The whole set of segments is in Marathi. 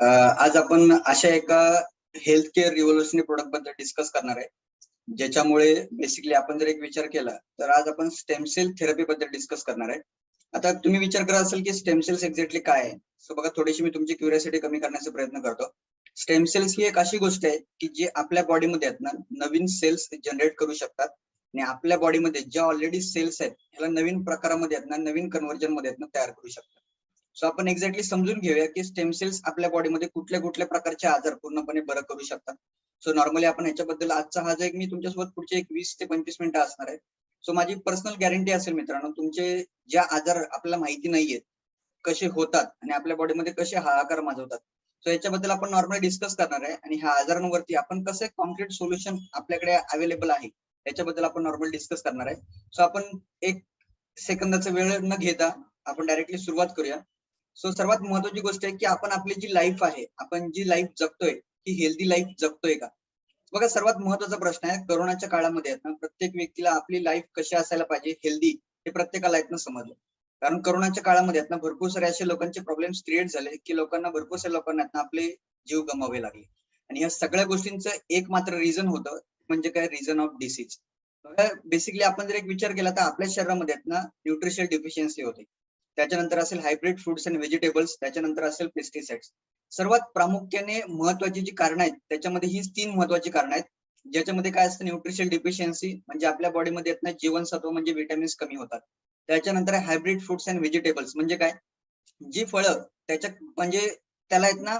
आज आपण अशा एका हेल्थ केअर रिव्होल्युशनरी प्रोडक्टबद्दल डिस्कस करणार आहे. ज्याच्यामुळे बेसिकली आपण जर एक विचार केला तर आज आपण स्टेम सेल थेरपी बद्दल डिस्कस करणार आहे. आता तुम्ही विचार करत असाल की स्टेम सेल्स एक्झॅक्टली काय आहे. सो बघा थोडीशी मी तुमची क्युरियोसिटी कमी करण्याचा प्रयत्न करतो. स्टेम सेल्स ही एक अशी गोष्ट आहे की जी आपल्या बॉडीमध्ये आहेत ना नवीन सेल्स जनरेट करू शकतात. आणि आपल्या बॉडीमध्ये ज्या ऑलरेडी सेल्स आहेत ह्याला नवीन प्रकारामध्ये आहेत ना नवीन कन्व्हर्जनमध्ये आहेत ना तयार करू शकतात. सो आपण एक्झॅक्टली समजून घेऊया की स्टेम सेल्स आपल्या बॉडीमध्ये कुठल्या कुठल्या प्रकारचे आजार पूर्णपणे बरं करू शकतात. सो नॉर्मली आपण याच्याबद्दल आजचा हा जो एक मी तुमच्यासोबत पुढचे एक वीस ते पंचवीस मिनिटं असणार आहे. सो माझी पर्सनल गॅरंटी असेल मित्रांनो तुमचे ज्या आजार आपल्याला माहिती नाहीयेत कसे होतात आणि आपल्या बॉडीमध्ये कसे हाहाकार माजवतात. सो याच्याबद्दल आपण नॉर्मली डिस्कस करणार आहे आणि ह्या आजारांवरती आपण कसं कॉन्क्रीट सोल्युशन आपल्याकडे अवेलेबल आहे याच्याबद्दल आपण नॉर्मल डिस्कस करणार आहे. सो आपण एक सेकंदाचा वेळ न घेता आपण डायरेक्टली सुरुवात करूया. सो सर्वात महत्वाची गोष्ट आहे की आपण आपली जी लाईफ आहे आपण जी लाईफ जगतोय ही हेल्दी लाईफ जगतोय का? बघा सर्वात महत्त्वाचा प्रश्न आहे करोनाच्या काळामध्ये ना प्रत्येक व्यक्तीला आपली लाईफ कशी असायला पाहिजे हेल्दी हे प्रत्येकाला आहेत समजलं. कारण करोनाच्या काळामध्ये आहेत ना भरपूर सारे असे लोकांचे प्रॉब्लेम्स क्रिएट झाले की लोकांना भरपूर साऱ्या लोकांना ना आपले जीव गमावे लागले. आणि या सगळ्या गोष्टींचं एक मात्र रिझन होतं म्हणजे काय? रिझन ऑफ डिसीज बेसिकली आपण जर एक विचार केला तर आपल्या शरीरामध्ये ना न्यूट्रिशन डिफिशियन्सी होते. त्याच्यानंतर असेल हायब्रिड फ्रुट्स अँड व्हेजिटेबल्स त्याच्यानंतर असेल पेस्टिसाइड्स सर्वात प्रामुख्याने महत्वाची जी कारण आहेत त्याच्यामध्ये ही तीन महत्वाची कारण आहेत. ज्याच्यामध्ये काय असतं न्यूट्रिशन डिफिशियन्सी म्हणजे आपल्या बॉडीमध्ये येत नाही जीवनसत्व म्हणजे विटॅमिन्स कमी होतात. त्याच्यानंतर हायब्रिड फ्रुट्स अँड व्हेजिटेबल्स म्हणजे काय? जी फळं त्याच्या म्हणजे त्याला आहेत ना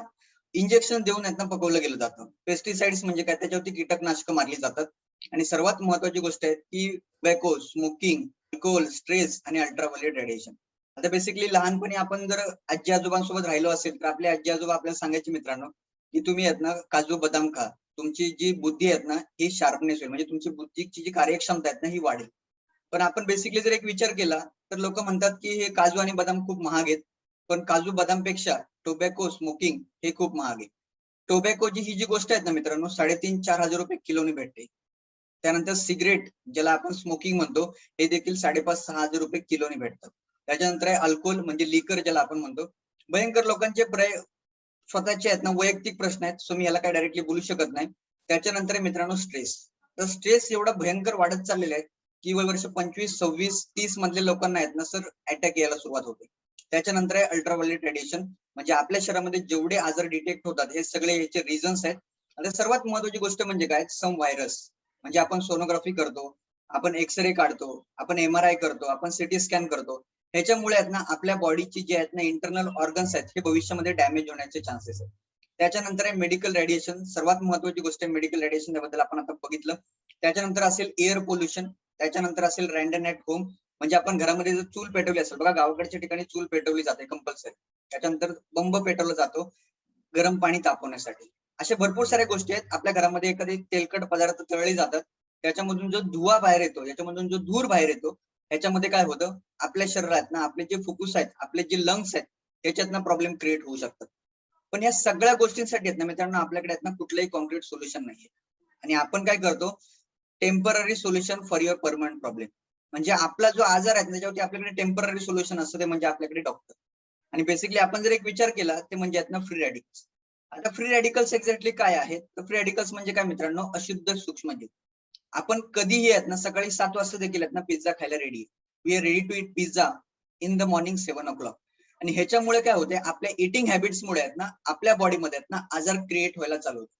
इंजेक्शन देऊन आहेत ना पकवलं गेलं जातं. पेस्टिसाइड्स म्हणजे काय? त्याच्यावरती कीटकनाशक मारली जातात. आणि सर्वात महत्वाची गोष्ट आहे की बॅको स्मोकिंग अल्कोहोल स्ट्रेस आणि अल्ट्राव्हायलेट रेडिएशन आता बेसिकली लहानपणी आपण जर आजी आजोबांसोबत राहिलो असेल तर आपले आजी आजोबा आपल्याला सांगायचे मित्रांनो की तुम्ही आहेत ना काजू बदाम खा. तुमची जी बुद्धी आहेत ना ही शार्पनेस होईल. म्हणजे तुमची बुद्धीची जी कार्यक्षमता आहेत ना ही वाढेल. पण आपण बेसिकली जर एक विचार केला तर लोक म्हणतात की हे काजू आणि बदाम खूप महाग आहेत. पण काजू बदामपेक्षा टोबॅको स्मोकिंग हे खूप महाग आहे. टोबॅकोची ही जी गोष्ट आहे ना मित्रांनो साडेतीन चार हजार रुपये किलोने भेटते. त्यानंतर सिगरेट ज्याला आपण स्मोकिंग म्हणतो हे देखील साडेपाच सहा हजार रुपये किलोने भेटतात त्याच्यानंतर आहे अल्कोहोल म्हणजे लिकर ज्याला आपण म्हणतो. भयंकर लोकांचे प्रय स्वतःचे आहेत ना वैयक्तिक प्रश्न आहेत. सो मी याला काय डायरेक्टली बोलू शकत नाही. त्याच्यानंतर मित्रांनो स्ट्रेस तर स्ट्रेस एवढा भयंकर वाढत चाललेला आहे की वर्ष पंचवीस सव्वीस तीस मधल्या लोकांना आहेत ना सर अटॅक यायला सुरुवात होते. त्याच्यानंतर आहे अल्ट्राव्हायलेट रेडिएशन म्हणजे आपल्या शरीरामध्ये जेवढे आजार डिटेक्ट होतात हे सगळे याचे रिझन्स आहेत. आता सर्वात महत्वाची गोष्ट म्हणजे काय? सम व्हायरस म्हणजे आपण सोनोग्राफी करतो आपण एक्सरे काढतो आपण एम आर आय करतो आपण सिटी स्कॅन करतो. ह्याच्यामुळे आहेत ना आपल्या बॉडीचे जे आहेत ना इंटरनल ऑर्गन्स आहेत हे भविष्यामध्ये डॅमेज होण्याचे चान्सेस आहेत. त्याच्यानंतर आहे मेडिकल रेडिएशन सर्वात महत्वाची गोष्ट आहे मेडिकल रेडिएशन त्याबद्दल आपण आता बघितलं. त्याच्यानंतर असेल एअर पोल्युशन त्याच्यानंतर असेल रँडन ॲट होम म्हणजे आपण घरामध्ये जर चूल पेटवली असेल बघा गावाकडच्या ठिकाणी चूल पेटवली जाते कंपल्सरी त्याच्यानंतर बंब पेटवला जातो गरम पाणी तापवण्यासाठी. अशा भरपूर साऱ्या गोष्टी आहेत. आपल्या घरामध्ये एखादे तेलकट पदार्थ तळले जातात. त्याच्यामधून जो धुवा बाहेर येतो याच्यामधून जो धूर बाहेर येतो ह्याच्यामध्ये काय होतं? आपल्या शरीरात ना आपले जे फुफ्फुस आहेत आपले जे लंग्स आहेत त्याच्यात ना प्रॉब्लेम क्रिएट होऊ शकतात. पण या सगळ्या गोष्टींसाठी आहेत ना मित्रांनो आपल्याकडे आहेत ना कुठलंही कॉन्क्रीट सोल्युशन नाहीये. आणि आपण काय करतो? Temporary solution for your permanent problem म्हणजे आपला जो आजार आहे त्याच्यावरती आपल्याकडे टेंपररी सोल्युशन असतं ते म्हणजे आपल्याकडे डॉक्टर आणि बेसिकली आपण जर एक विचार केला ते म्हणजे आहेत ना फ्री रॅडिकल्स आता फ्री रॅडिकल्स एक्झॅक्टली काय आहेत? तर फ्री रॅडिकल्स म्हणजे काय मित्रांनो? अशुद्ध सूक्ष्मजीव. आपण कधीही आहेत ना सकाळी सात वाजता देखील आहेत ना पिझ्झा खायला ready we are ready to eat pizza in the morning seven o'clock आणि ह्याच्यामुळे काय होते आपल्या इटिंग हॅबिट्समुळे आहेत ना आपल्या बॉडीमध्ये आहेत ना आजार क्रिएट व्हायला चालू होतो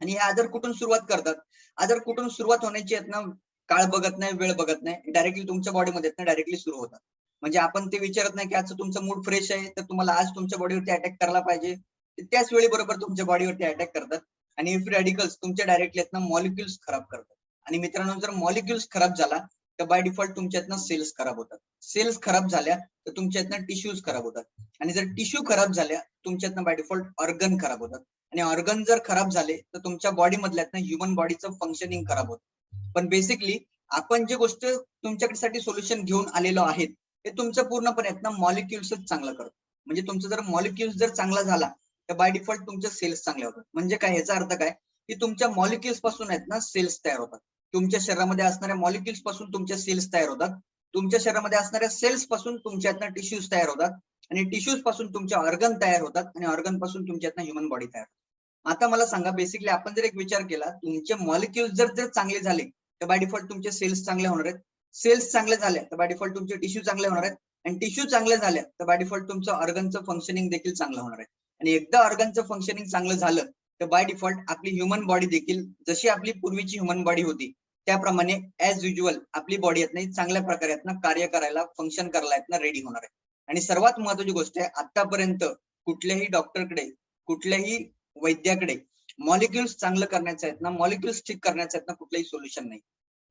आणि हे आजार कुठून सुरुवात करतात? आजार कुठून सुरुवात होण्याची आहेत ना काळ बघत नाही वेळ बघत नाही डायरेक्टली तुमच्या बॉडीमध्ये आहेत ना डायरेक्टली सुरू होतात. म्हणजे आपण ते विचारत नाही की आजचं तुमचं मूड फ्रेश आहे तर तुम्हाला आज तुमच्या बॉडीवरती अटॅक करायला पाहिजे. त्याच वेळी बरोबर तुमच्या बॉडीवरती अटॅक करतात. आणि इफ रॅडिकल्स तुमच्या डायरेक्टली आहेत ना मॉलिक्युल्स खराब करतात. आणि मित्रांनो जर मॉलिक्युल्स खराब झाला तर बाय डिफॉल्ट तुमच्यातनं सेल्स खराब होतात. सेल्स खराब झाल्या तर तुमच्यातनं टिश्यूज खराब होतात. आणि जर टिश्यू खराब झाल्या तुमच्यातनं बाय डिफॉल्ट ऑर्गन खराब होतात. आणि ऑर्गन जर खराब झाले तर तुमच्या बॉडी मधल्यातनं ह्युमन बॉडीचं फंक्शनिंग खराब होतं. पण बेसिकली आपण जे गोष्ट तुमच्यासाठी सोल्युशन घेऊन आलेलो आहेत ते तुमचं पूर्णपणे आहेत ना मॉलिक्युल्सच चांगलं करतो. म्हणजे तुमचं जर मॉलिक्युल्स जर चांगला झाला तर बाय डिफॉल्ट तुमच्या सेल्स चांगल्या होतात. म्हणजे काय याचा अर्थ काय? की तुमच्या मॉलिक्युल्सपासून आहेत ना सेल्स तयार होतात. तुमच्या शरीरामध्ये असणाऱ्या मॉलिक्युल्सपासून तुमच्या सेल्स तयार होतात. तुमच्या शरीरामध्ये असणाऱ्या सेल्सपासून तुमच्यातनं टिश्यूज तयार होतात. आणि टिश्यूजपासून तुमच्या ऑर्गन तयार होतात आणि ऑर्गनपासून तुमच्यातनं ह्युमन बॉडी तयार होतात. आता मला सांगा बेसिकली आपण जर एक विचार केला तुमचे मॉलिक्युल्स जर जर चांगले झाले तर बाय डिफॉल्ट तुमचे सेल्स चांगले होणार आहेत. सेल्स चांगले झाले तर बाय डिफॉल्ट तुमचे टिश्यू चांगले होणार आहेत. आणि टिश्यू चांगले झाले तर बाय डिफॉल्ट तुमचं ऑर्गनचं फंक्शनिंग देखील चांगलं होणार आहे. आणि एकदा ऑर्गनचं फंक्शनिंग चांगलं झालं तर बाय डिफॉल्ट आपली ह्युमन बॉडी देखील जशी आपली पूर्वीची ह्युमन बॉडी होती त्याप्रमाणे ऍज युजल आपली बॉडी येत नाही चांगल्या प्रकारे ना कार्य करायला फंक्शन करायला यातनं रेडी होणार आहे. आणि सर्वात महत्वाची गोष्ट आहे आतापर्यंत कुठल्याही डॉक्टरकडे कुठल्याही वैद्याकडे मॉलिक्युल्स चांगलं करण्याचं आहेत ना मॉलिक्युल्स ठीक करण्याचं आहेत ना कुठलंही सोल्युशन नाही.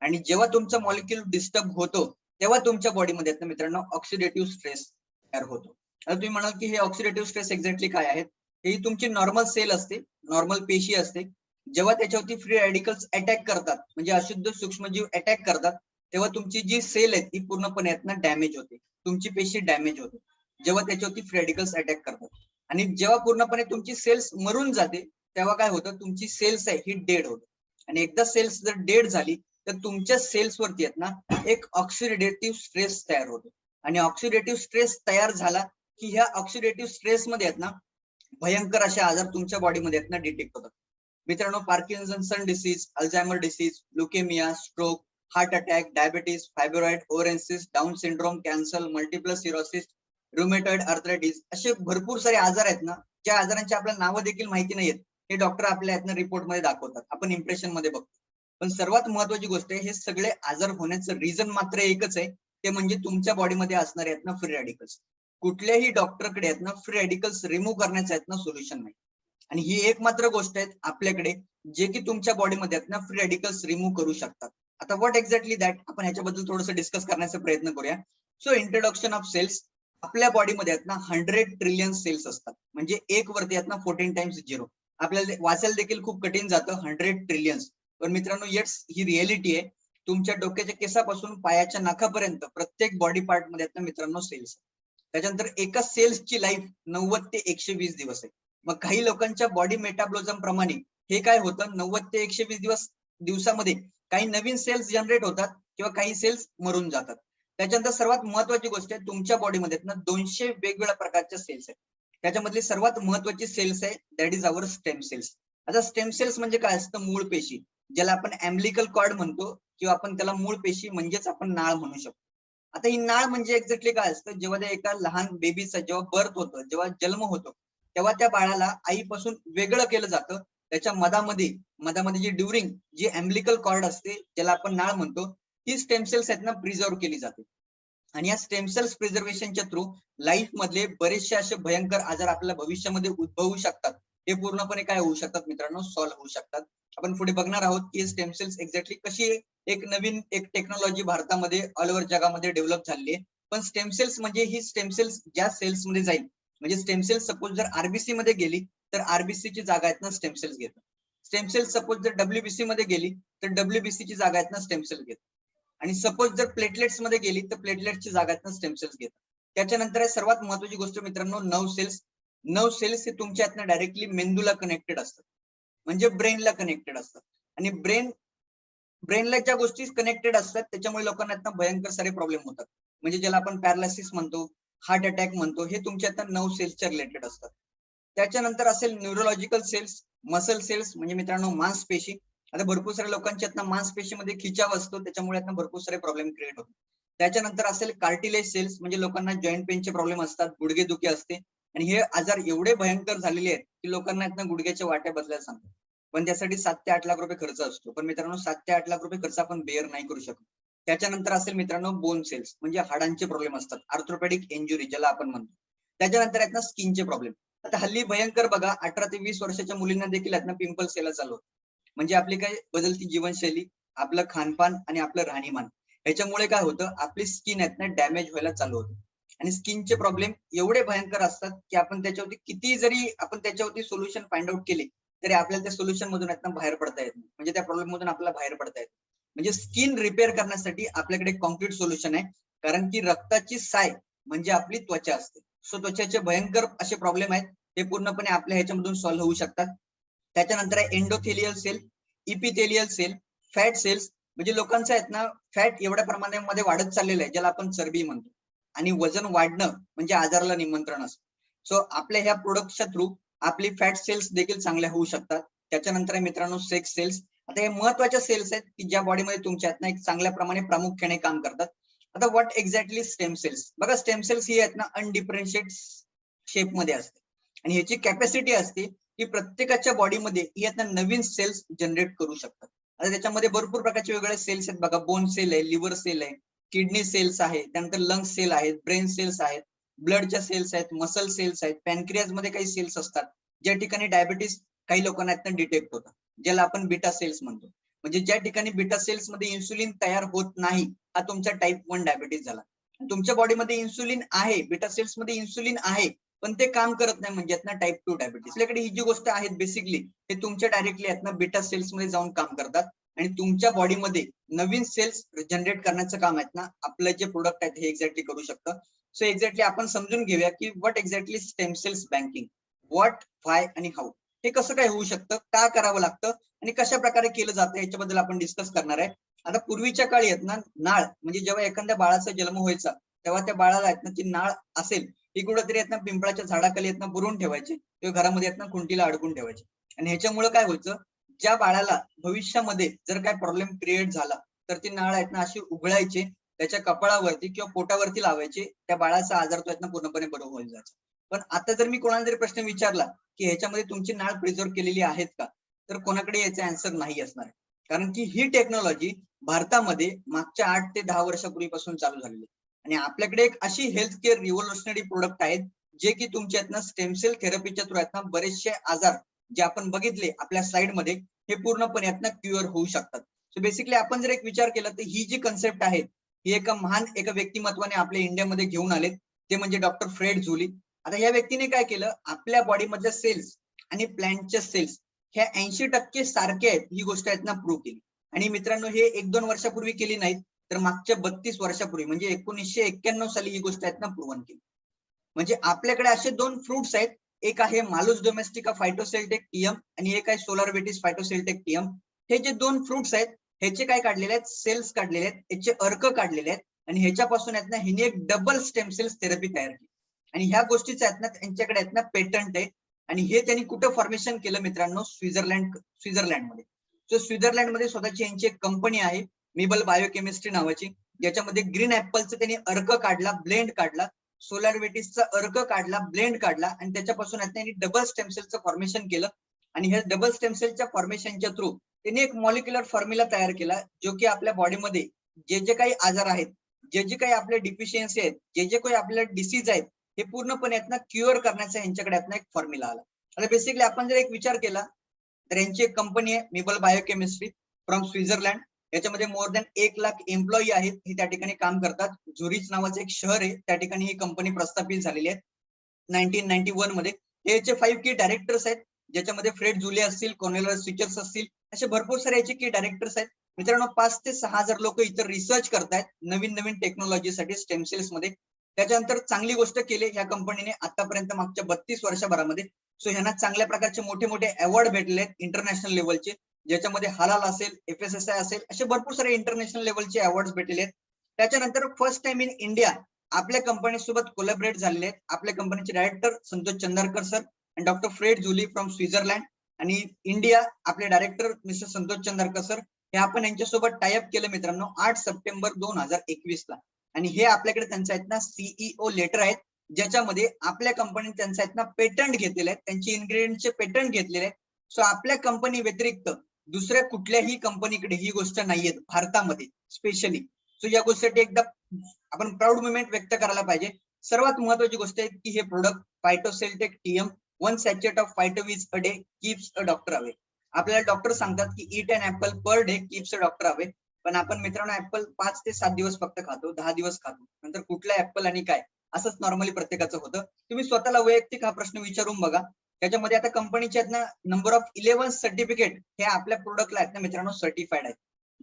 आणि जेव्हा तुमचं मॉलिक्युल डिस्टर्ब होतो तेव्हा तुमच्या बॉडीमध्ये आहेत ना मित्रांनो ऑक्सिडेटिव्ह स्ट्रेस तयार होतो. आता तुम्ही म्हणाल की हे ऑक्सिडेटिव्ह स्ट्रेस एक्झॅक्टली काय आहेत? ही तुमची नॉर्मल सेल असते नॉर्मल पेशी असते जेव्हा त्याच्यावरती फ्री रॅडिकल्स अटॅक करतात म्हणजे अशुद्ध सूक्ष्मजीव अटॅक करतात तेव्हा तुमची जी सेल आहे ती पूर्णपणे यातनं डॅमेज होते. तुमची पेशी डॅमेज होते. जेव्हा त्याच्यावरती फ्री रॅडिकल्स अटॅक करतात. आणि जेव्हा पूर्णपणे तुमची सेल्स मरून जाते तेव्हा काय होतं? तुमची सेल्स आहे ही डेड होते. आणि एकदा सेल्स जर डेड झाली तर तुमच्या सेल्स वरती आहेत ना एक ऑक्सिडेटिव्ह स्ट्रेस तयार होतो. आणि ऑक्सिडेटिव्ह स्ट्रेस तयार झाला की ह्या ऑक्सिडेटिव्ह स्ट्रेस मध्ये आहेत ना भयंकर असे आजार तुमच्या बॉडीमध्ये आहेत ना डिटेक्ट होतात. मित्रांनो Parkinson disease Alzheimer disease leukemia stroke heart attack diabetes fibroid ओरेन्सिस down syndrome cancer multiple sclerosis rheumatoid arthritis असे भरपूर सारे आजार आहेत ना ज्या आजारांची आपल्याला नावं देखील माहिती नाहीत हे डॉक्टर आपल्या यातनं रिपोर्टमध्ये दाखवतात. आपण इम्प्रेशनमध्ये बघतो. पण सर्वात महत्वाची गोष्ट आहे हे सगळे आजार होण्याचं रिझन मात्र एकच आहे ते म्हणजे तुमच्या बॉडीमध्ये असणारे आहेत ना फ्री रॅडिकल्स कुठल्याही डॉक्टरकडे आहेत ना फ्री रॅडिकल्स रिमूव्ह करण्याचं आहेत ना सोल्युशन नाही. आणि ही एक मात्र गोष्ट आहे आपल्याकडे जे की तुमच्या बॉडीमध्ये आहेत ना फ्री रॅडिकल्स रिमूव्ह करू शकतात. आता व्हॉट एक्झॅक्टली दॅट आपण ह्याच्याबद्दल थोडस डिस्कस करण्याचा प्रयत्न करूया. सो इंट्रोडक्शन ऑफ सेल्स आपल्या बॉडीमध्ये आहेत ना हंड्रेड ट्रिलियन सेल्स असतात. म्हणजे एक वरती आहेत ना फोर्टीन टाइम्स झिरो आपल्याला वाचायला देखील खूप कठीण जातं हंड्रेड ट्रिलियन्स पण मित्रांनो येट्स ही रिअलिटी आहे. तुमच्या डोक्याच्या केसापासून पायाच्या नाकापर्यंत प्रत्येक बॉडी पार्टमध्ये आहेत ना मित्रांनो सेल्स त्याच्यानंतर एका सेल्सची लाईफ नव्वद ते एकशे वीस दिवस आहे. मग काही लोकांच्या बॉडी मेटाबॉलिझम प्रमाणे हे काय होतं? नव्वद ते एकशे वीस दिवस दिवसामध्ये काही नवीन सेल्स जनरेट होतात किंवा काही सेल्स मरून जातात. त्याच्यानंतर सर्वात महत्वाची गोष्ट आहे तुमच्या बॉडीमध्ये ना दोनशे वेगवेगळ्या प्रकारच्या सेल्स आहेत. त्याच्यामधली सर्वात महत्वाची सेल्स आहे that is our stem cells आता स्टेम सेल्स म्हणजे काय असतं? मूळ पेशी ज्याला आपण अम्लिकल कॉर्ड म्हणतो किंवा आपण त्याला मूळ पेशी म्हणजेच आपण नाळ म्हणू शकतो. आता ही नाळ म्हणजे एक्झॅक्टली काय असतं? जेव्हा त्या एका लहान बेबीचा जेव्हा बर्थ होतं जेव्हा जन्म होतो तेव्हा त्या बाळाला आईपासून वेगळं केलं जातं. त्याच्या मधामध्ये मधामध्ये जी ड्युरिंग जी अम्लिकल कॉर्ड असते ज्याला आपण नाळ म्हणतो ती स्टेम सेल्स आहेत ना प्रिझर्व केली जाते. आणि या स्टेम सेल्स प्रिझर्वेशनच्या थ्रू लाईफ मधले बरेचसे असे भयंकर आजार आपल्याला भविष्यामध्ये उद्भवू शकतात. हे पूर्णपणे काय होऊ शकतात मित्रांनो? सॉल्व्ह होऊ शकतात. आपण पुढे बघणार आहोत की स्टेम सेल्स एक्झॅक्टली कशी एक नवीन एक टेक्नॉलॉजी भारतामध्ये ऑल ओव्हर जगामध्ये डेव्हलप झाली आहे. पण स्टेम सेल्स म्हणजे ही स्टेम सेल्स ज्या सेल्समध्ये जाईल म्हणजे स्टेम सेल्स सपोज जर आरबीसी मध्ये गेली तर आरबीसी ची जागा आहेत ना स्टेम सेल्स घेतात स्टेम सेल्स सपोज जर डब्ल्यूबीसी मध्ये गेली तर डब्ल्यूबीसी ची जागा आहेत ना स्टेम सेल्स घेतात आणि सपोज जर प्लेटलेट्समध्ये गेली तर प्लेटलेट्सची जागा आहेत ना स्टेम सेल्स घेतात त्याच्यानंतर सर्वात महत्वाची गोष्ट मित्रांनो नऊ सेल्स नऊ सेल्स हे तुमच्या हातनं डायरेक्टली मेंदूला कनेक्टेड असतात. म्हणजे ब्रेनला कनेक्टेड असतात. आणि ब्रेन ब्रेनला ज्या गोष्टी कनेक्टेड असतात त्याच्यामुळे लोकांना भयंकर सारे प्रॉब्लेम होतात. म्हणजे ज्याला आपण पॅरालिसिस म्हणतो हार्ट अटॅक म्हणतो हे तुमच्या आता नऊ सेल्सच्या रिलेटेड असतात. त्याच्यानंतर असेल न्यूरोलॉजिकल सेल्स मसल सेल्स म्हणजे मित्रांनो मांसपेशी. आता भरपूर साऱ्या लोकांच्या आता मांसपेशीमध्ये खिचाव असतो त्याच्यामुळे आता भरपूर सारे प्रॉब्लेम क्रिएट होतात. त्याच्यानंतर असेल कार्टिलेज सेल्स म्हणजे लोकांना जॉईंट पेनचे प्रॉब्लेम असतात गुडघे दुखी असते. आणि हे आजार एवढे भयंकर झालेले आहेत की लोकांना यातनं गुडघ्याच्या वाट्या बदलायला सांगतात. पण त्यासाठी सात ते आठ लाख रुपये खर्च असतो. पण मित्रांनो सात ते आठ लाख रुपये खर्च आपण बेअर नाही करू शकत. त्याच्यानंतर असेल मित्रांनो बोन सेल्स म्हणजे हाडांचे प्रॉब्लेम असतात. आर्थ्रोपॅडिक इंजुरी ज्याला आपण म्हणतो. त्याच्यानंतर आहेत ना स्किनचे प्रॉब्लेम आता हल्ली भयंकर बघा अठरा ते वीस वर्षाच्या मुलींना देखील आहेत ना पिंपल्स यायला चालू म्हणजे आपली काय बदलती जीवनशैली आपलं खानपान आणि आपलं राहणीमान. ह्याच्यामुळे काय होतं आपली स्किन आहेत ना डॅमेज व्हायला चालू होतं. आणि स्किनचे प्रॉब्लेम एवढे भयंकर असतात की आपण त्याच्यावरती किती जरी आपण त्याच्यावरती सोल्युशन फाइंड आउट केले तरी आपल्याला त्या सोल्युशन मधून आहेत ना बाहेर पडता येत नाही. म्हणजे त्या प्रॉब्लेम मधून आपल्याला बाहेर पडता येत म्हणजे स्किन रिपेअर करण्यासाठी आपल्याकडे कॉन्क्रीट सोल्युशन आहे. कारण की रक्ताची साय म्हणजे आपली त्वचा असते. सो त्वचेचे भयंकर असे प्रॉब्लेम आहेत. ते पूर्णपणे आपल्या ह्याच्यामधून सॉल्व्ह होऊ शकतात. त्याच्यानंतर आहे endothelial cell epithelial cell fat cells म्हणजे लोकांचं आहेत ना फॅट एवढ्या प्रमाणामध्ये वाढत चाललेलं आहे ज्याला आपण चरबी म्हणतो. आणि वजन वाढणं म्हणजे आजाराला निमंत्रण असतं. सो आपल्या ह्या प्रोडक्टच्या थ्रू आपली फॅट सेल्स देखील चांगल्या होऊ शकतात. त्याच्यानंतर मित्रांनो सेक्स सेल्स आता हे महत्त्वाच्या सेल्स आहेत की ज्या बॉडीमध्ये तुमच्या आहेत ना एक चांगल्या प्रमाणे प्रामुख्याने काम करतात. आता व्हॉट एक्झॅक्टली स्टेम सेल्स बघा स्टेम सेल्स ही आहेत ना अनडिफरन्शिएट शेपमध्ये असते. आणि ह्याची कॅपॅसिटी असते की प्रत्येकाच्या बॉडीमध्ये ही आहेत ना नवीन सेल्स जनरेट करू शकतात. आता त्याच्यामध्ये भरपूर प्रकारचे वेगवेगळे सेल्स आहेत. बघा बोन सेल आहे लिव्हर सेल आहे किडनी सेल्स आहे त्यानंतर लंग सेल आहेत ब्रेन सेल्स आहेत ब्लडच्या सेल्स आहेत मसल सेल्स आहेत पॅनक्रियाजमध्ये काही सेल्स असतात. ज्या ठिकाणी डायबिटीस काही लोकांना डिटेक्ट होतं ज्याला आपण बीटा सेल्स म्हणतो. म्हणजे ज्या ठिकाणी बीटा सेल्समध्ये इन्सुलिन तयार होत नाही हा तुमचा टाईप वन डायबिटीस झाला. तुमच्या बॉडीमध्ये इन्सुलिन आहे बीटा सेल्समध्ये इन्सुलिन आहे पण ते काम करत नाही म्हणजे यातनं टाईप टू डायबिटीस आपल्याकडे ही जी गोष्ट आहेत बेसिकली ते तुमच्या डायरेक्टली आहेत ना बीटा सेल्समध्ये जाऊन काम करतात. आणि तुमच्या बॉडीमध्ये नवीन सेल्स जनरेट करण्याचं काम आहेत ना आपलं जे प्रोडक्ट आहेत हे एक्झॅक्टली करू शकतं. सो एक्झॅक्टली आपण समजून घेऊया की what exactly stem cells banking what why आणि हाऊ हे कसं काय होऊ शकतं? का करावं लागतं? आणि कशा प्रकारे केलं जातं? याच्याबद्दल आपण डिस्कस करणार आहे. आता पूर्वीच्या काळी आहेत ना नाळ. म्हणजे जेव्हा एखाद्या बाळाचा जन्म व्हायचा तेव्हा त्या बाळाला आहेत ना ती नाळ असेल. ही कुठेतरी आहेत ना पिंपळाच्या झाडाखाली आहेत ना बुरून ठेवायचे. किंवा घरामध्ये आहेत ना खुंटीला अडकून ठेवायचे. आणि ह्याच्यामुळे काय व्हायचं? ज्या बाळाला भविष्यामध्ये जर काय प्रॉब्लेम क्रिएट झाला तर ती नाळ आहेत ना अशी उघडायचे त्याच्या कपाळावरती किंवा पोटावरती लावायचे. त्या बाळाचा आजार तो आहेत ना पूर्णपणे बरोबर होईल जायचा. पण आता जर मी कोणाला जरी प्रश्न विचारला की ह्याच्यामध्ये तुमची नाळ प्रिझर्व केलेली आहेत का? तर कोणाकडे याचा आन्सर नाही असणार. कारण की ही टेक्नॉलॉजी भारतामध्ये मागच्या आठ ते दहा वर्षापूर्वीपासून चालू झालेली आणि आपल्याकडे एक अशी हेल्थ केअर रिव्होल्युशनरी प्रोडक्ट आहेत जे की तुमच्या ना स्टेमसेल थेरपीच्या थ्रू आहेत बरेचसे आजार जे आपण बघितले आपल्या स्लाइडमध्ये हे पूर्णपणे यातनं क्युअर होऊ शकतात. सो बेसिकली आपण जर एक विचार केला तर ही जी कन्सेप्ट आहे ही एका महान एका व्यक्तिमत्वाने आपल्या इंडियामध्ये घेऊन आले ते म्हणजे डॉक्टर फ्रेड झुली. आता या व्यक्तीने काय केलं? आपल्या बॉडीमधल्या सेल्स आणि प्लॅन्टच्या सेल्स ह्या ऐंशी टक्के सारखे आहेत ही गोष्ट आहेत ना प्रूव्ह केली. आणि मित्रांनो हे एक दोन वर्षापूर्वी केली नाहीत तर मागच्या बत्तीस वर्षापूर्वी म्हणजे एकोणीसशे एक्क्याण्णव साली ही गोष्ट आहेत ना प्रूव्हन केली. म्हणजे आपल्याकडे असे दोन फ्रुट्स आहेत एक आहे मालूस डोमेस्टिका फायटोसेल्टेक टीएम आणि एक आहे सोलार बेटिस फायटोसेल्टेक टीएम हे जे दोन फ्रुट्स आहेत ह्याचे काय काढलेले आहेत? सेल्स काढलेले आहेत याचे अर्क काढलेले आहेत आणि ह्याच्यापासून आहेत ना हिने एक डबल स्टेम सेल्स थेरपी तयार केली. आणि ह्या गोष्टीच आहेत ना त्यांच्याकडे आहेत ना पेटंट आहे आणि हे त्यांनी कुठं फॉर्मेशन केलं मित्रांनो? स्वित्झर्लंड स्वित्झर्लंडमध्ये. सो स्वित्झर्लंडमध्ये स्वतःची यांची एक कंपनी आहे मिबल बायोकेमिस्ट्री नावाची. ज्याच्यामध्ये ग्रीन ऍपलचं त्यांनी अर्क काढला ब्लेंड काढला. सोलार वेटिसचा अर्क काढला ब्लेंड काढला. आणि त्याच्यापासून त्यांनी डबल स्टेमसेलचं फॉर्मेशन केलं. आणि ह्या डबल स्टेमसेलच्या फॉर्मेशनच्या थ्रू त्यांनी एक मॉलिक्युलर फॉर्म्युला तयार केला जो की आपल्या बॉडीमध्ये जे जे काही आजार आहेत जे जे काही आपले डिफिशियन्सी आहेत जे जे काही आपल्या डिसीज आहेत हे पूर्णपणे आहेत ना क्युअर करण्याचा यांच्याकडे आहेत ना एक फॉर्म्युला आला. आता बेसिकली आपण जर एक विचार केला तर यांची एक कंपनी आहे मिबल बायोकेमिस्ट्री फ्रॉम स्वित्झर्लंड याच्यामध्ये मोर दॅन एक लाख एम्प्लॉई आहेत हे त्या ठिकाणी काम करतात. झुरीच नावाचं एक शहर आहे त्या ठिकाणी ही कंपनी प्रस्थापित झालेली आहे नाईन्टीन नाईन्टी वनमध्ये याचे फाईव्ह की डायरेक्टर्स आहेत ज्याच्यामध्ये फ्रेड जुले असतील कॉर्नेलर स्विचर्स असतील असे भरपूर सारे याचे की डायरेक्टर्स आहेत. मित्रांनो पाच ते सहा हजार लोक इतर रिसर्च करतायत नवीन नवीन टेक्नॉलॉजीसाठी स्टेमसेल्समध्ये. त्याच्यानंतर चांगली गोष्ट केली या कंपनीने आतापर्यंत मागच्या बत्तीस वर्षभरामध्ये. सो ह्यांना चांगल्या प्रकारचे मोठे मोठे अवॉर्ड भेटले आहेत इंटरनॅशनल लेवलचे ज्याच्यामध्ये हलाल असेल एफ एस एस आय असेल असे भरपूर सारे इंटरनॅशनल लेवलचे अवॉर्ड भेटले आहेत त्याच्यानंतर फर्स्ट टाइम इन इंडिया आपल्या कंपनी सोबत कोलॅबरेट झालेले आहेत. आपल्या कंपनीचे डायरेक्टर संतोष चंदारकर सर आणि doctor Fred Julie from Switzerland आणि इंडिया आपले director mister Santosh Chandarkar sir हे आपण यांच्यासोबत टायअप केलं मित्रांनो आठ सप्टेंबर दोन हजार एकवीस ला आणि हे आपल्याकडे त्यांचं आहेत ना सीईओ लेटर आहेत ज्याच्यामध्ये आपल्या कंपनीने त्यांचं आहेत ना पेटंट घेतलेले आहेत त्यांचे इन्ग्रेडियंटचे पेटंट घेतलेले आहेत. सो आपल्या कंपनी व्यतिरिक्त दुसऱ्या कुठल्याही कंपनीकडे ही गोष्ट नाहीयेत भारतामध्ये स्पेशली सो या गोष्टीसाठी एकदा आपण प्राऊड मुवमेंट व्यक्त करायला पाहिजे. सर्वात महत्वाची गोष्ट आहे की हे product PhytoCellTec TM one sachet of Phytoviz a day keeps a doctor away आपल्याला डॉक्टर सांगतात की it and apple per day keeps a doctor away पण आपण मित्रांनो ऍपल पाच ते सात दिवस फक्त खातो दहा दिवस खातो. नंतर कुठला ऍपल आणि काय? असंच नॉर्मली प्रत्येकाचं होतं. तुम्ही स्वतःला वैयक्तिक हा प्रश्न विचारून बघा. त्याच्यामध्ये आता कंपनीचे आहेत ना नंबर ऑफ इलेव्हन सर्टिफिकेट हे आपल्या प्रोडक्टला आहेत ना मित्रांनो सर्टिफाईड आहेत.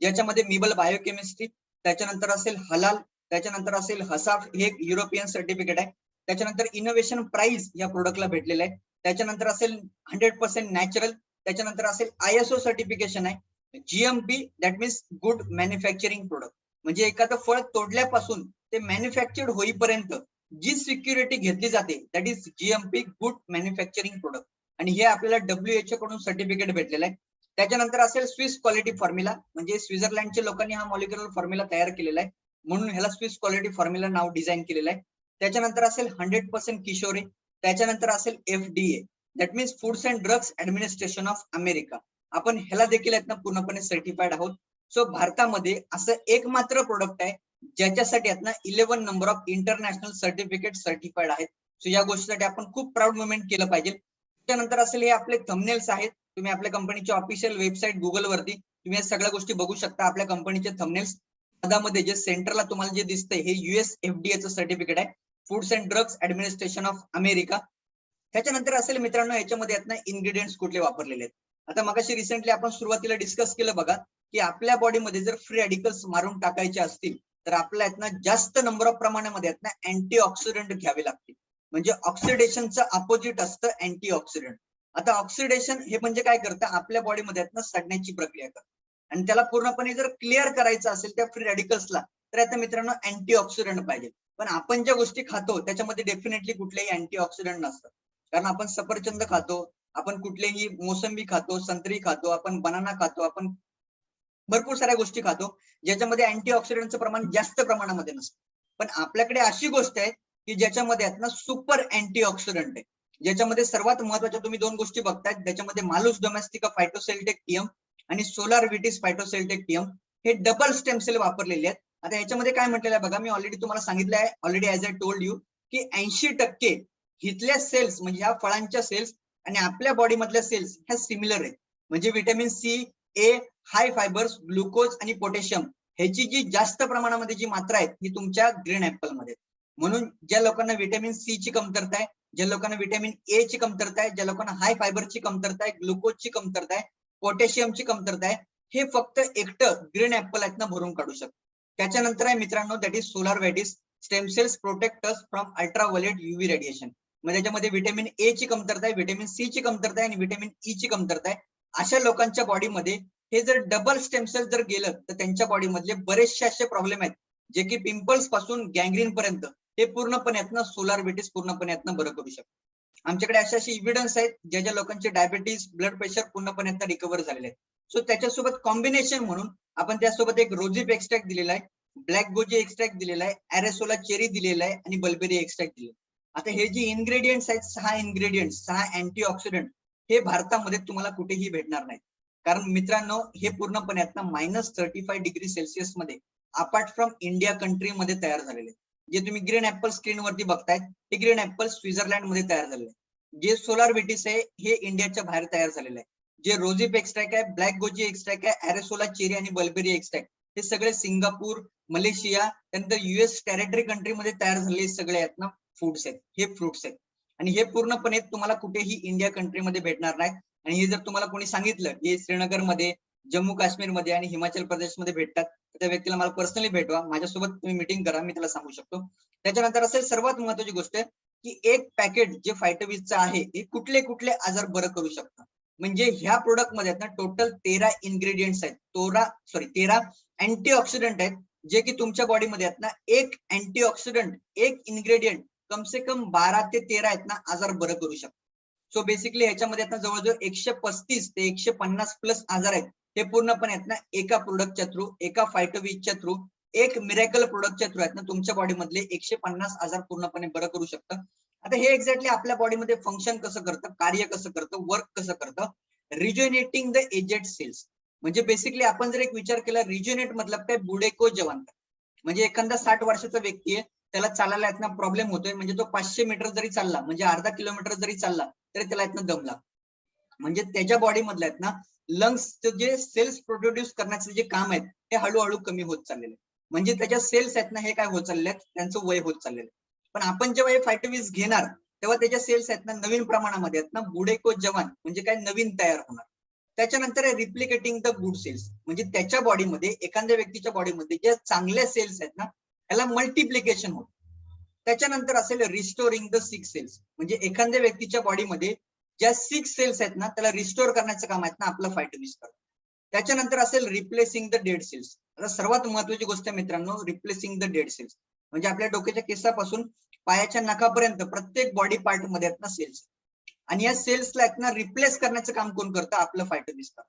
ज्याच्यामध्ये मिबल बायोकेमिस्ट्री त्याच्यानंतर असेल हलाल त्याच्यानंतर असेल हसाफ हे एक युरोपियन सर्टिफिकेट आहे. त्याच्यानंतर इनोव्हेशन प्राइज या प्रोडक्टला भेटलेलं आहे. त्याच्यानंतर असेल हंड्रेड पर्सेंट नॅचरल त्याच्यानंतर असेल आय एस ओ सर्टिफिकेशन आहे. GMP that means good manufacturing product म्हणजे एखादं फळ तोडल्यापासून ते मॅन्युफॅक्चर्ड होईपर्यंत जी सिक्युरिटी घेतली जाते that is GMP good manufacturing product आणि हे आपल्याला डब्ल्यूएचओ कडून सर्टिफिकेट भेटलेलं आहे. त्याच्यानंतर असेल स्विस क्वालिटी फॉर्म्युला म्हणजे स्वित्झर्लंडच्या लोकांनी हा मॉलिक्युलर फॉर्म्युला तयार केलेला आहे. म्हणून ह्याला स्विस क्वालिटी फॉर्म्युला नाव डिझाईन केलेलं आहे. त्याच्यानंतर असेल हंड्रेड पर्सेंट किशोरे त्याच्यानंतर असेल FDA that means foods and drugs administration of America आपण ह्याला देखील आहेत ना पूर्णपणे सर्टिफाईड आहोत. सो भारतामध्ये असं एकमात्र प्रोडक्ट आहे ज्याच्यासाठी आहेत ना eleven number of international certificate certified आहेत. सो या गोष्टीसाठी आपण खूप प्राऊड मुवमेंट केलं पाहिजे. त्यानंतर असेल हे आपले थमनेल्स आहेत. तुम्ही आपल्या कंपनीच्या ऑफिशियल वेबसाईट गुगल वरती तुम्ही या सगळ्या गोष्टी बघू शकता आपल्या कंपनीचे थमनेल्समध्ये जे सेंटरला तुम्हाला जे दिसतंय हे युएस एफडीएचं सर्टिफिकेट आहे. Foods and drugs administration of America त्याच्यानंतर असेल मित्रांनो याच्यामध्ये आहेत ना इन्ग्रेडियंट्स कुठले वापरलेले आहेत? आता मगाशी रिसेंटली आपण सुरुवातीला डिस्कस केलं बघा की आपल्या बॉडीमध्ये जर फ्री रॅडिकल्स मारून टाकायचे असतील तर आपल्या यातनं जास्त नंबर ऑफ प्रमाणामध्ये यातनं अँटी ऑक्सिडंट घ्यावे लागतील. म्हणजे ऑक्सिडेशनचं अपोजिट असतं अँटी ऑक्सिडंट आता ऑक्सिडेशन हे म्हणजे काय करतं? आपल्या बॉडीमध्ये यातनं सडण्याची प्रक्रिया करतं. आणि त्याला पूर्णपणे जर क्लिअर करायचं असेल त्या फ्री रॅडिकल्सला तर आता मित्रांनो अँटी ऑक्सिडंट पाहिजे. पण आपण ज्या गोष्टी खातो त्याच्यामध्ये डेफिनेटली कुठलेही अँटी ऑक्सिडंट नसतं. कारण आपण सफरचंद खातो आपण कुठलेही मोसंबी खातो संत्री खातो आपण बनाना खातो आपण भरपूर साऱ्या गोष्टी खातो ज्याच्यामध्ये अँटीऑक्सिडंटचं प्रमाण जास्त प्रमाणामध्ये नसतं. पण आपल्याकडे अशी गोष्ट आहे की ज्याच्यामध्ये आहेत ना सुपर अँटीऑक्सिडंट आहे. ज्याच्यामध्ये सर्वात महत्त्वाच्या तुम्ही दोन गोष्टी बघतायत त्याच्यामध्ये मालूस डोमेस्टिका फायटोसेल्टेक टीएम आणि सोलार विटिस फायटोसेल्टेक टीएम हे डबल स्टेम सेल वापरलेले आहेत. आता याच्यामध्ये काय म्हटलेलं आहे बघा मी ऑलरेडी तुम्हाला सांगितलं आहे already as a told you की ऐंशी टक्के हिथल्या सेल्स म्हणजे ह्या फळांच्या सेल्स आणि आपल्या बॉडी मधल्या सेल्स ह्या सिमिलर आहेत. म्हणजे vitamin C A high fibres glucose आणि पोटॅशियम ह्याची जी जास्त प्रमाणामध्ये जी मात्रा आहे ही तुमच्या ग्रीन ऍपलमध्ये. म्हणून ज्या लोकांना व्हिटॅमिन सी ची कमतरता आहे ज्या लोकांना व्हिटॅमिन ए ची कमतरता आहे ज्या लोकांना हाय फायबरची कमतरता आहे ग्लुकोजची कमतरता आहे पोटॅशियमची कमतरता आहे हे फक्त एकटं ग्रीन ऍपल आहेत ना भरून काढू शकतो त्याच्यानंतर आहे मित्रांनो that is Solar Vitis stem cells protectors from ultraviolet UV radiation मग त्याच्यामध्ये व्हिटॅमिन ए ची कमतरता आहे व्हिटॅमिन सी ची कमतरता आहे आणि व्हिटॅमिन ई e ची कमतरता आहे. अशा लोकांच्या बॉडीमध्ये हे जर डबल स्टेमसेल जर गेलं तर त्यांच्या बॉडीमधले बरेचसे असे प्रॉब्लेम आहेत. जे की पिंपल्सपासून गँग्रीन पर्यंत हे पूर्णपणे यातनं सोलार व्हिटिस पूर्णपणे यातनं बरं करू शकतो आमच्याकडे असे असे इव्हिडन्स आहेत ज्या ज्या लोकांचे डायबिटीज ब्लड प्रेशर पूर्णपणे यातनं रिकव्हर झालेले आहेत. सो त्याच्यासोबत कॉम्बिनेशन म्हणून आपण त्यासोबत एक रोजिप एक्स्ट्रॅक्ट दिलेला आहे ब्लॅक गोजी एक्स्ट्रॅक्ट दिलेला आहे ऍरेसोला चेरी दिलेला आहे आणि बल्बेरी एक्स्ट्रॅक्ट दिलेला आता हे जे इन्ग्रेडियंट्स आहेत सहा इन्ग्रेडियंट सहा अँटीऑक्सिडंट हे भारतामध्ये तुम्हाला कुठेही भेटणार नाही कारण मित्रांनो हे पूर्णपणे आता मायनस थर्टी फाय डिग्री सेल्सिअसमध्ये अपार्ट फ्रॉम इंडिया कंट्री मध्ये तयार झालेले जे तुम्ही ग्रीन ऍपल स्क्रीन वरती बघतायत हे ग्रीन ऍपल स्वित्झर्लंडमध्ये तयार झालेले जे सोलार विटिस आहे हे इंडियाच्या बाहेर तयार झालेले आहे जे रोजिप एक्स्ट्रॅक आहे ब्लॅक गोजी एक्स्ट्रॅक आहे अरेसोला चेरी आणि बल्बेरी एक्स्ट्रॅक हे सगळे सिंगापूर मलेशिया त्यानंतर युएस टेरिटरी कंट्री मध्ये तयार झालेले सगळे आहेत ना. फूड्स आहेत. हे फ्रुट्स आहेत. आणि हे पूर्णपणे तुम्हाला कुठेही इंडिया कंट्रीमध्ये भेटणार नाहीत आणि हे जर तुम्हाला कोणी सांगितलं की श्रीनगरमध्ये जम्मू काश्मीरमध्ये आणि हिमाचल प्रदेशमध्ये भेटतात त्या व्यक्तीला मला पर्सनली भेटवा. माझ्यासोबत तुम्ही मिटिंग करा मी त्याला सांगू शकतो. त्याच्यानंतर असेल सर्वात महत्वाची गोष्ट की एक पॅकेट जे फायटोविजचं आहे हे कुठले कुठले आजार बरं करू शकतं. म्हणजे ह्या प्रोडक्टमध्ये ना टोटल तेरा इन्ग्रेडियंट्स आहेत. तोरा सॉरी तेरा अँटी ऑक्सिडंट आहेत जे की तुमच्या बॉडीमध्ये आहेत ना एक अँटी ऑक्सिडंट एक इन्ग्रेडियंट कम से कम बारा ते तेरा आहेत ना आजार बरं करू शकतो सो बेसिकली ह्याच्यामध्ये आता जवळजवळ एकशे पस्तीस ते एकशे पन्नास प्लस आजार आहेत. हे पूर्णपणे आहेत ना एका प्रोडक्टच्या थ्रू एका फायटोविजच्या थ्रू एक मिरेकल प्रोडक्टच्या थ्रू आहेत ना तुमच्या बॉडीमधले एकशे पन्नास आजार पूर्णपणे बरं करू शकतं. आता हे एक्झॅक्टली आपल्या बॉडीमध्ये फंक्शन कसं करतं कार्य कसं करतं वर्क कसं करतं? रिज्युनेटिंग द एजेड सेल्स म्हणजे बेसिकली आपण जर एक विचार केला रिज्युनेट मतलब काय बुडेको जवान. म्हणजे एखादा साठ वर्षाचा व्यक्ती आहे त्याला चालायला यातनं प्रॉब्लेम होतोय. म्हणजे तो पाचशे मीटर जरी चालला म्हणजे अर्धा किलोमीटर जरी चालला तरी त्याला यातनं दम लागतो. म्हणजे त्याच्या बॉडीमधल्या आहेत ना लंग्सचे जे सेल्स प्रोड्यूस करण्याचे जे काम आहेत ते हळूहळू कमी होत चाललेले म्हणजे त्याच्या सेल्स आहेत ना हे काय होत चालले आहेत त्यांचं वय होत चाललेलं पण आपण जेव्हा हे फायटोविज घेणार तेव्हा त्याच्या सेल्स आहेत ना नवीन प्रमाणामध्ये आहेत ना बुडेको जवान म्हणजे काय नवीन तयार होणार. त्याच्यानंतर आहे रिप्लिकेटिंग द गुड सेल्स म्हणजे त्याच्या बॉडीमध्ये एखाद्या व्यक्तीच्या बॉडीमध्ये ज्या चांगल्या सेल्स आहेत ना त्याला मल्टिप्लिकेशन होत. त्याच्यानंतर असेल रिस्टोरिंग द सिक्स सेल्स म्हणजे एखाद्या व्यक्तीच्या बॉडीमध्ये ज्या सिक्स सेल्स आहेत ना त्याला रिस्टोर करण्याचं काम आहेत ना आपलं फायटोविज करतो. त्याच्यानंतर असेल रिप्लेसिंग द डेड सेल्स आता सर्वात महत्वाची गोष्ट आहे मित्रांनो रिप्लेसिंग द डेड सेल्स म्हणजे आपल्या डोक्याच्या केसापासून पायाच्या नखापर्यंत प्रत्येक बॉडी पार्टमध्ये आहेत ना सेल्स आणि या सेल्सला आहेत ना रिप्लेस करण्याचं काम कोण करतं? आपलं फायटर दिसतं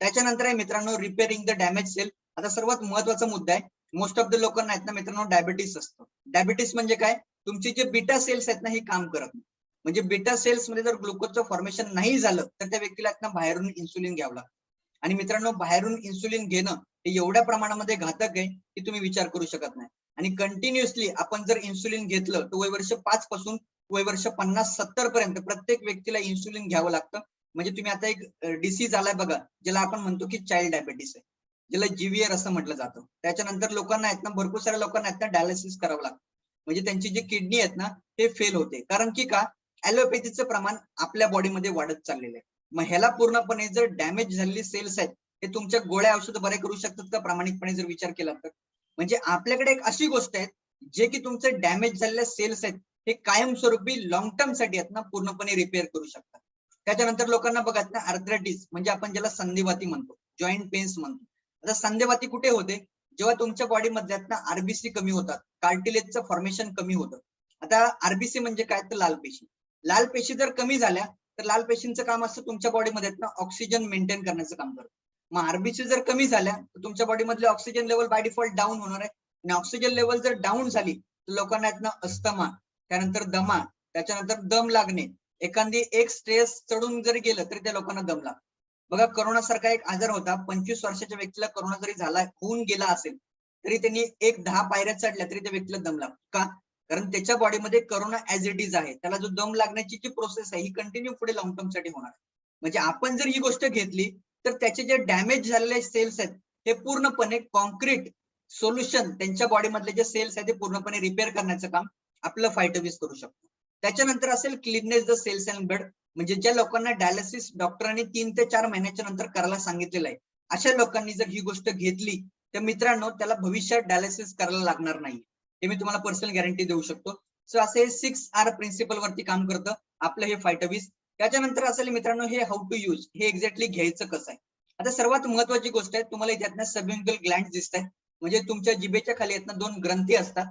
त्याच्यानंतर आहे मित्रांनो रिपेअरिंग द डॅमेज सेल आता सर्वात महत्त्वाचा मुद्दा आहे मोस्ट ऑफ द लोकांना आहेत ना मित्रांनो डायबिटीस असतं. डायबिटीस म्हणजे काय? तुमचे जे बिटा सेल्स आहेत ना हे काम करत नाही. म्हणजे बिटा सेल्समध्ये जर ग्लुकोजचं फॉर्मेशन नाही झालं तर त्या व्यक्तीला ना बाहेरून इन्सुलिन घ्यावं लागतं. आणि मित्रांनो बाहेरून इन्सुलिन घेणं हे एवढ्या प्रमाणामध्ये घातक आहे की तुम्ही विचार करू शकत नाही. आणि कंटिन्युअसली आपण जर इन्सुलिन घेतलं तर वय वर्ष पाच पासून वय वर्ष पन्नास सत्तर पर्यंत प्रत्येक व्यक्तीला इन्सुलिन घ्यावं लागतं. म्हणजे तुम्ही आता एक डिसीज आलाय बघा ज्याला आपण म्हणतो की चाइल्ड डायबेटीस आहे. ज्याला जीव्हीआर असं म्हटलं जातं. त्याच्यानंतर लोकांना आहेत ना भरपूर साऱ्या लोकांना आहेत ना डायलिसिस करावं लागतं. म्हणजे त्यांची जी किडनी आहेत ना ते फेल होते. कारण की का ऍलोपॅथीचं प्रमाण आपल्या बॉडीमध्ये वाढत चाललेलं आहे. मग ह्याला पूर्णपणे जर डॅमेज झालेली सेल्स आहेत हे तुमच्या गोळ्या औषध बरे करू शकतात का? प्रामाणिकपणे जर विचार केला तर. म्हणजे आपल्याकडे एक अशी गोष्ट आहे जे की तुमचे डॅमेज झालेल्या सेल्स आहेत हे कायमस्वरूपी लॉंग टर्मसाठी आहेत ना पूर्णपणे रिपेअर करू शकतात. त्याच्यानंतर लोकांना बघा ना आर्थरायटिस म्हणजे आपण ज्याला संधिवाती म्हणतो जॉईंट पेन्स म्हणतो. आता संधिवाती कुठे होते? जेव्हा तुमच्या बॉडीमध्ये ना आरबीसी कमी होतात. कार्टिलेजचं फॉर्मेशन कमी होतं. आता आरबीसी म्हणजे काय? तर लाल पेशी. लाल पेशी जर कमी झाल्या तर लाल पेशींचं काम असतं तुमच्या बॉडीमध्ये ना ऑक्सिजन मेंटेन करण्याचं काम करतं. मग आरबीसी जर कमी झाल्या तर तुमच्या बॉडीमधले oxygen level by default down होणार आहे. आणि ऑक्सिजन लेवल जर डाऊन झाली तर लोकांना यातनं अस्तमा अस्थमा त्यानंतर दमा त्याच्यानंतर दम लागणे. एखादी एक स्ट्रेस चढून जरी गेलं तरी त्या लोकांना दम लागतो. बघा करोनासारखा एक आजार होता. पंचवीस वर्षाच्या व्यक्तीला करोना जरी झाला होऊन गेला असेल तरी त्यांनी एक दहा पायऱ्या चढल्या तरी त्या व्यक्तीला दम लागतो. का? कारण त्याच्या बॉडीमध्ये करोना ऍज इट इज आहे. त्याला जो दम लागण्याची जी प्रोसेस आहे ही कंटिन्यू पुढे लॉंग टर्मसाठी होणार म्हणजे आपण जर ही गोष्ट घेतली तर त्याचे जे डॅमेज झालेले सेल्स आहेत हे पूर्णपणे कॉन्क्रीट सोल्युशन त्यांच्या बॉडीमधले जे सेल्स आहेत ते पूर्णपणे रिपेअर करण्याचं काम आपलं फायटोविस करू शकतो. त्याच्यानंतर असेल cleanness the cells and blood म्हणजे ज्या लोकांना डायलिसिस डॉक्टरांनी तीन ते चार महिन्याच्या नंतर करायला सांगितलेलं आहे अशा लोकांनी जर ही गोष्ट घेतली तर मित्रांनो त्याला भविष्यात डायलिसिस करायला लागणार नाही. हे मी तुम्हाला पर्सनल गॅरंटी देऊ शकतो. सो असे सिक्स आर प्रिन्सिपल वरती काम करतं आपलं हे फायटोविस त्याच्यानंतर असेल मित्रांनो हे हाऊ टू यूज हे एक्झॅक्टली घ्यायचं कसं आहे. आता सर्वात महत्वाची गोष्ट आहे तुम्हाला यातनं सबयुंगल ग्लँड दिसत आहेत म्हणजे तुमच्या जिभेच्या खाली आहेत दोन ग्रंथी असतात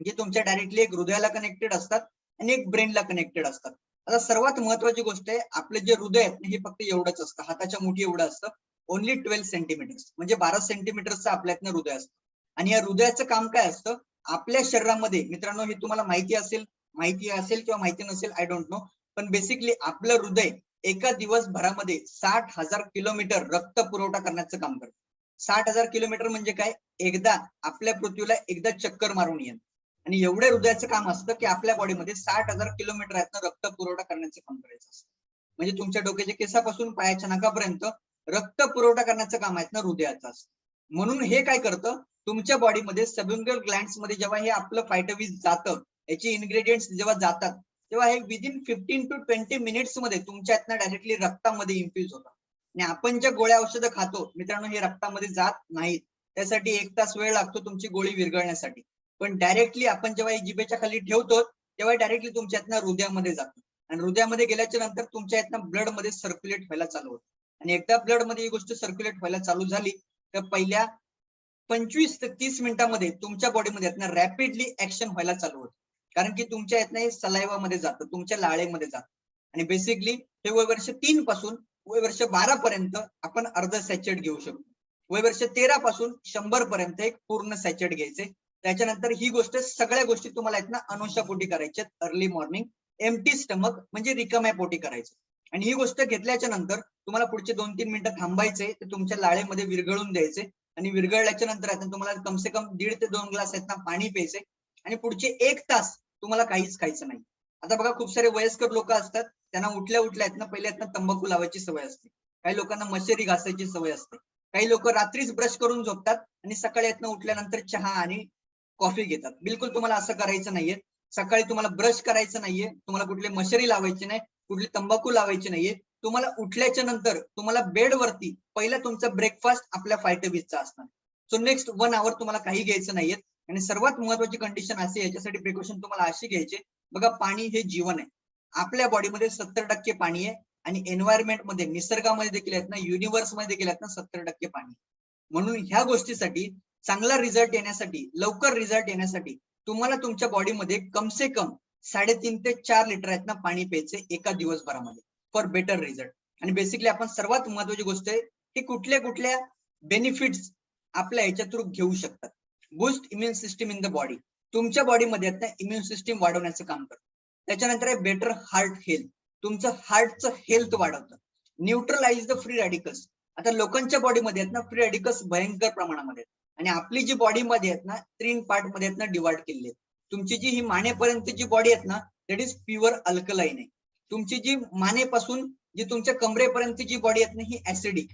जे तुमच्या डायरेक्टली एक हृदयाला कनेक्टेड असतात आणि एक ब्रेनला कनेक्टेड असतात. आता सर्वात महत्वाची गोष्ट आहे आपले जे हृदय आहेत हे फक्त एवढंच असतं. हाताच्या मुठी एवढं असतं. ओनली ट्वेल्व सेंटीमीटर्स म्हणजे बारा सेंटीमीटरचं आपल्यातनं हृदय असतं. आणि या हृदयाचं काम काय असतं? आपल्या शरीरामध्ये मित्रांनो हे तुम्हाला माहिती असेल माहिती असेल किंवा माहिती नसेल आय डोंट नो पण बेसिकली आपलं हृदय एका दिवसभरामध्ये साठ हजार किलोमीटर रक्त पुरवठा करण्याचं काम करतं. साठ हजार किलोमीटर म्हणजे काय? एकदा आपल्या पृथ्वीला एकदा चक्कर मारून येणं. आणि एवढ्या हृदयाचं काम असतं की आपल्या बॉडीमध्ये साठ हजार किलोमीटर आहेत रक्त पुरवठा करण्याचं काम करायचं असतं. म्हणजे तुमच्या डोक्याच्या केसापासून पायाच्या नाकापर्यंत रक्त पुरवठा करण्याचं काम आहेत ना हृदयाचं असतं. म्हणून हे काय करतं? तुमच्या बॉडीमध्ये सबिंगल ग्लँड्समध्ये जेव्हा हे आपलं फायटोविस जातं याची इन्ग्रेडियंट्स जेव्हा जातात तेव्हा हे विदिन फिफ्टीन टू ट्वेंटी मिनिट्समध्ये तुमच्या ना डायरेक्टली रक्तामध्ये इन्फ्यूज होतात आणि आपण ज्या गोळ्या औषधं खातो मित्रांनो हे रक्तामध्ये जात नाहीत. त्यासाठी एक तास वेळ लागतो तुमची गोळी विरघळण्यासाठी. पण डायरेक्टली आपण जेव्हा जिभेच्या खाली ठेवतो तेव्हा डायरेक्टली तुमच्या यातनं हृदयामध्ये जातो. आणि हृदयामध्ये गेल्याच्यानंतर तुमच्या यातनं ब्लडमध्ये सर्क्युलेट व्हायला चालू होतं. आणि एकदा ब्लडमध्ये ही गोष्ट सर्क्युलेट व्हायला चालू झाली तर पहिल्या पंचवीस ते तीस मिनिटांमध्ये तुमच्या बॉडीमध्ये यातनं रॅपिडली ऍक्शन व्हायला चालू होतं. कारण की तुमच्या यातनं हे सलायवा मध्ये जातं तुमच्या लाळेमध्ये जातं. आणि बेसिकली हे वय वर्ष तीन पासून वय वर्ष बारा पर्यंत आपण अर्ध सॅचेट घेऊ शकतो. वय वर्ष तेरा पासून शंभर पर्यंत एक पूर्ण सॅचेट घ्यायचे. त्याच्यानंतर ही गोष्ट सगळ्या गोष्टी तुम्हाला आहेत ना अनुषा पोटी करायच्यात अर्ली मॉर्निंग एमटी स्टमक म्हणजे रिकाम्या पोटी करायचं. आणि ही गोष्ट घेतल्याच्या नंतर तुम्हाला पुढचे दोन तीन मिनिटं थांबायचे ते तुमच्या लाळेमध्ये विरघळून द्यायचे आणि विरघळल्याच्या नंतर आता तुम्हाला कमसे कम दीड ते दोन ग्लास आहेत ना पाणी प्यायचे आणि पुढचे एक तास तुम्हाला काहीच खायचं नाही. आता बघा खूप सारे वयस्कर लोक असतात त्यांना उठल्या उठल्या आहेत ना पहिले आहेत ना तंबाखू लावायची सवय असते. काही लोकांना मशेरी घासायची सवय असते. काही लोक रात्रीच ब्रश करून झोपतात आणि सकाळी आहेत ना उठल्यानंतर चहा आणि कॉफी घेतात. बिलकुल तुम्हाला असं करायचं नाहीये. सकाळी तुम्हाला ब्रश करायचं नाहीये. तुम्हाला कुठली मशरी लावायची नाही कुठली तंबाखू लावायची नाहीये. तुम्हाला उठल्याच्या नंतर तुम्हाला बेडवरती पहिला तुमचा ब्रेकफास्ट आपल्या फायटोबीजचा असणार. सो नेक्स्ट वन आवर तुम्हाला काही घ्यायचं नाहीये. आणि सर्वात महत्वाची कंडिशन असे याच्यासाठी प्रिकॉशन तुम्हाला अशी घ्यायचे. बघा पाणी हे जीवन आहे. आपल्या बॉडीमध्ये सत्तर टक्के पाणी आहे आणि एन्व्हायरमेंटमध्ये निसर्गामध्ये देखील आहेत ना युनिव्हर्समध्ये देखील आहेत ना सत्तर टक्के पाणी म्हणून ह्या गोष्टीसाठी चांगला रिझल्ट येण्यासाठी लवकर रिझल्ट येण्यासाठी तुम्हाला तुमच्या बॉडीमध्ये कम से कम साडेतीन ते चार लिटर आहेत ना पाणी प्यायचे एका दिवसभरामध्ये फॉर बेटर रिझल्ट आणि बेसिकली आपण सर्वात महत्वाची गोष्ट आहे की कुठल्या कुठल्या बेनिफिट्स आपल्या ह्याच्या थ्रू घेऊ शकतात. Boost immune system in the body तुमच्या बॉडीमध्ये आहेत ना इम्युन सिस्टीम वाढवण्याचं काम करतं. त्याच्यानंतर आहे बेटर हार्ट हेल्थ तुमचं हार्टचं हेल्थ वाढवतं. न्यूट्रलाइज द फ्री रॅडिकल्स आता लोकांच्या बॉडीमध्ये आहेत ना फ्री रॅडिकल्स भयंकर प्रमाणामध्ये आहेत. आणि आपली जी बॉडी मध्ये आहेत ना तीन पार्टमध्ये आहेत ना डिवाइड केलेली आहे तुमची जी ही मानेपर्यंत जी बॉडी आहेत ना दॅट इज प्युअर अल्कलाईन आहे. तुमची जी मानेपासून जी तुमच्या कमरेपर्यंत जी बॉडी आहेत ना ही ऍसिडिक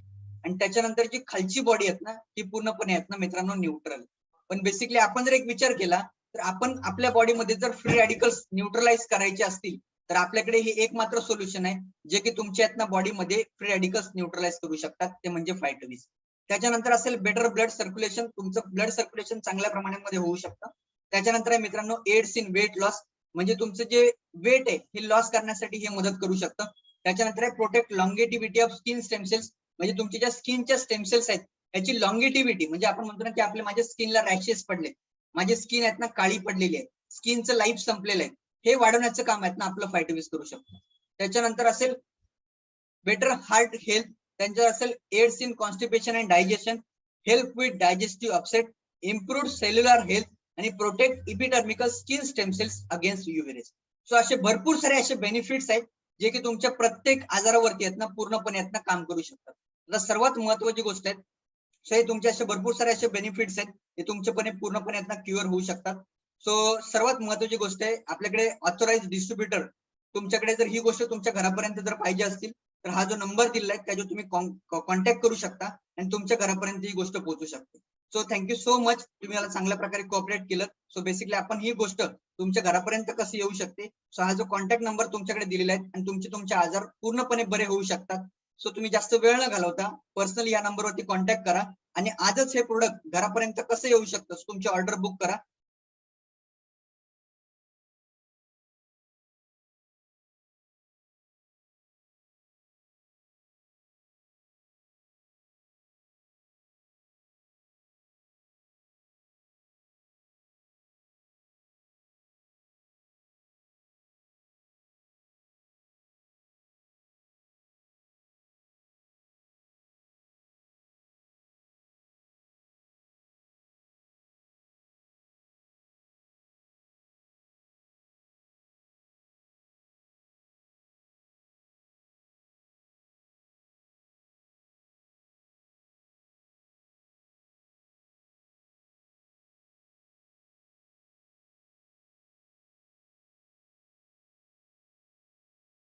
आणि त्याच्यानंतर जी खालची बॉडी आहेत ना ती पूर्णपणे आहेत ना मित्रांनो न्यूट्रल पण बेसिकली आपण जर एक विचार केला तर आपण आपल्या बॉडीमध्ये जर फ्री रॅडिकल्स न्यूट्रलाइज करायचे असतील तर आपल्याकडे हे एक मात्र सोल्युशन आहे जे की तुमच्या आहेत ना बॉडीमध्ये फ्री रॅडिकल्स न्यूट्रलाइज करू शकतात ते म्हणजे फायटोवीस त्याच्यानंतर असेल बेटर ब्लड सर्क्युलेशन तुमचं ब्लड सर्क्युलेशन चांगल्या प्रमाणामध्ये होऊ शकतं. त्याच्यानंतर आहे मित्रांनो एड्स इन वेट लॉस म्हणजे तुमचं जे वेट आहे हे लॉस करण्यासाठी हे मदत करू शकतं. त्याच्यानंतर आहे protect longevity of skin stem cells म्हणजे तुमच्या ज्या स्किनच्या स्टेमसेल्स आहेत याची लॉंगेटिव्हिटी म्हणजे आपण म्हणतो ना की आपल्या माझ्या स्किनला रॅशेस पडले माझे स्किन आहेत ना काळी पडलेली आहे स्किनचं लाईफ संपलेलं आहे. हे वाढवण्याचं काम आहेत ना आपलं फायटोविस करू शकतो. त्याच्यानंतर असेल बेटर हार्ट हेल्थ त्यांच्यावर असेल aids in constipation and digestion help with digestive upset improve cellular health आणि protect epidermal skin stem cells against UV rays so असे भरपूर सारे असे बेनिफिट्स आहेत जे की तुमच्या प्रत्येक आजारावरती आहेत ना पूर्णपणे आहेत ना काम करू शकतात. आता सर्वात महत्वाची गोष्ट आहे सो हे तुमचे असे भरपूर सारे असे बेनिफिट्स आहेत हे तुमच्यापणे पूर्णपणे आहेत ना क्युअर होऊ शकतात. सो सर्वात महत्वाची गोष्ट आहे आपल्याकडे ऑथोराइज डिस्ट्रीब्युटर तुमच्याकडे जर ही गोष्ट तुमच्या घरापर्यंत जर पाहिजे असतील तर हा जो नंबर दिलेला आहे त्याच्यावर तुम्ही कॉन्टॅक्ट करू शकता आणि तुमच्या घरापर्यंत ही गोष्ट पोहोचू शकते. सो थँक्यू सो मच तुम्ही मला चांगल्या प्रकारे कोऑपरेट केलं. सो बेसिकली आपण ही गोष्ट तुमच्या घरापर्यंत कशी येऊ शकते? सो हा जो कॉन्टॅक्ट नंबर तुमच्याकडे दिलेला आहे आणि तुमचे तुमचे आजार पूर्णपणे बरे होऊ शकतात. सो तुम्ही जास्त वेळ न घालवता पर्सनली या नंबरवरती कॉन्टॅक्ट करा आणि आजच हे प्रोडक्ट घरापर्यंत कसं येऊ शकतं? तुमची ऑर्डर बुक करा.